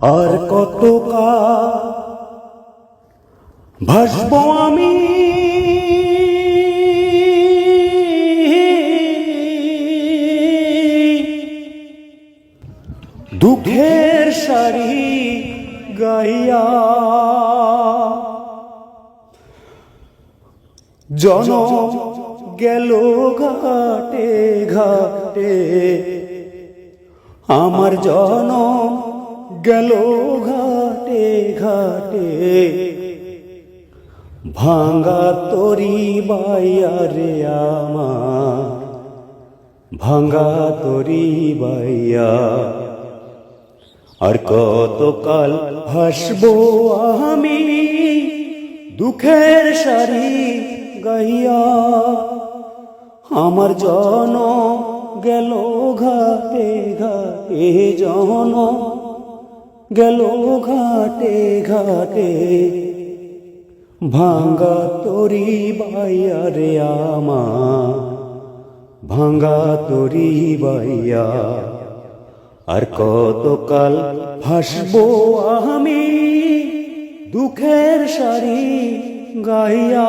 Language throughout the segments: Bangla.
আর কত ভাসব আমি? দুঃখের সারি গাইয়া জন গেল ঘাটে ঘাটে। আমার জন গেল ঘাটে ঘাটে। ভাঙা তরি বাইয়া রে আমার। ভাঙ্গা তরি বাইয়া আর কতকাল হাসবো আমি দুঃখের সারি গাইয়া। আমার জন গেল ঘাটে ঘাটে জন গেল ঘাটে ঘাটে। ভাঙ্গা তরি বাইয়া রে আমার। ভাঙ্গা তরি বাইয়া। আর কতকাল ভাসবো আমি দুঃখের সারি গাইয়া।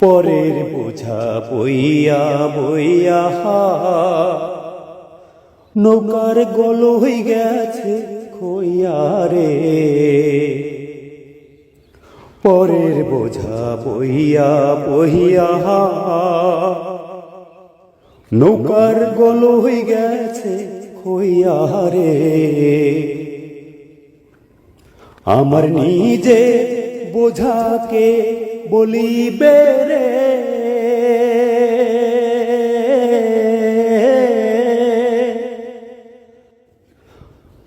পরের বোঝা বইয়া বইয়া হা নৌকার গল হয়ে গেছে খইয়া রে পরের বোঝা বইয়া হা নৌকার গল হয়ে গেছে খইয়া রে আমার নিজে বোঝাকে বলিবে রে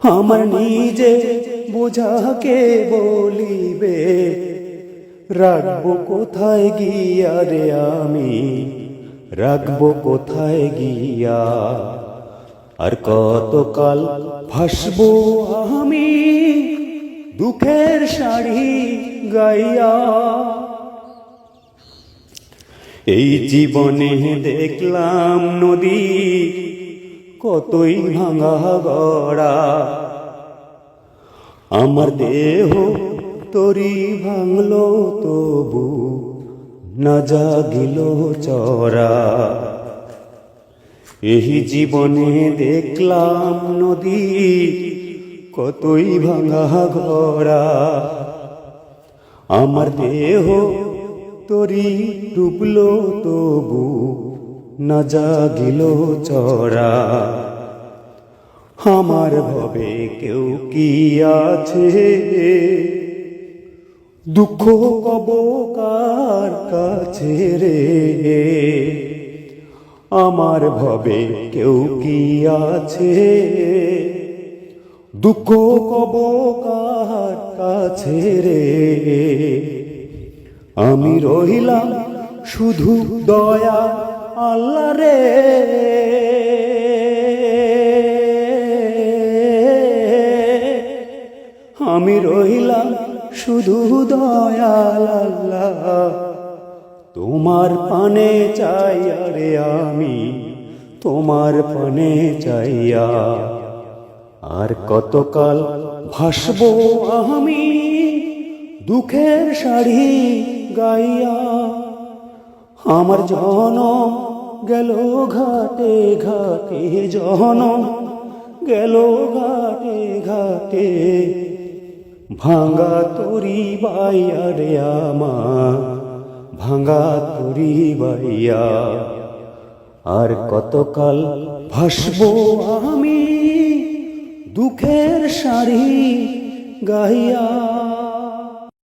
আমার নিজে বোঝাকে বলিবে, রাখব কোথায় গিয়া রে আমি? রাখব কোথায় গিয়া? আর কতকাল ভাসবো আমি? দুঃখের শাড়ি গাইয়া। এই জীবনে দেখলাম নদী কতই ভাঙা গড়া। আমার দেহ তরি ভাঙলো, তবু না জাগিল চরা এই জীবনে দেখলাম নদী কতই ভাঙা ঘরা আমার দেহ তরি ডুবলো, তবু না জাগিল চরা আমার ভবে কেউ কি আছে? দুঃখ কব কার কাছে রে? আমার ভবে কেউ কি আছে? দুঃখ কব কার কাছে রে? আমি রহিলাম শুধু দয়া আল্লাহ রে। আমি রহিলাম শুধু দয়াল আল্লাহ। তোমার পানে চাইয়া রে আমি তোমার পানে চাইয়া। আর কতকাল ভাসবো আমি দুঃখের শাড়ি গাইয়া। আমার জনম গেল ঘাটে ঘাটে জনম গেল ঘাটে ঘাটে। ভাঙ্গা তরি বাইয়া রে আমার ভাঙ্গা তরি বাইয়া। আর কতকাল ভাসবো আমি দুঃখের শাড়ি গাইয়া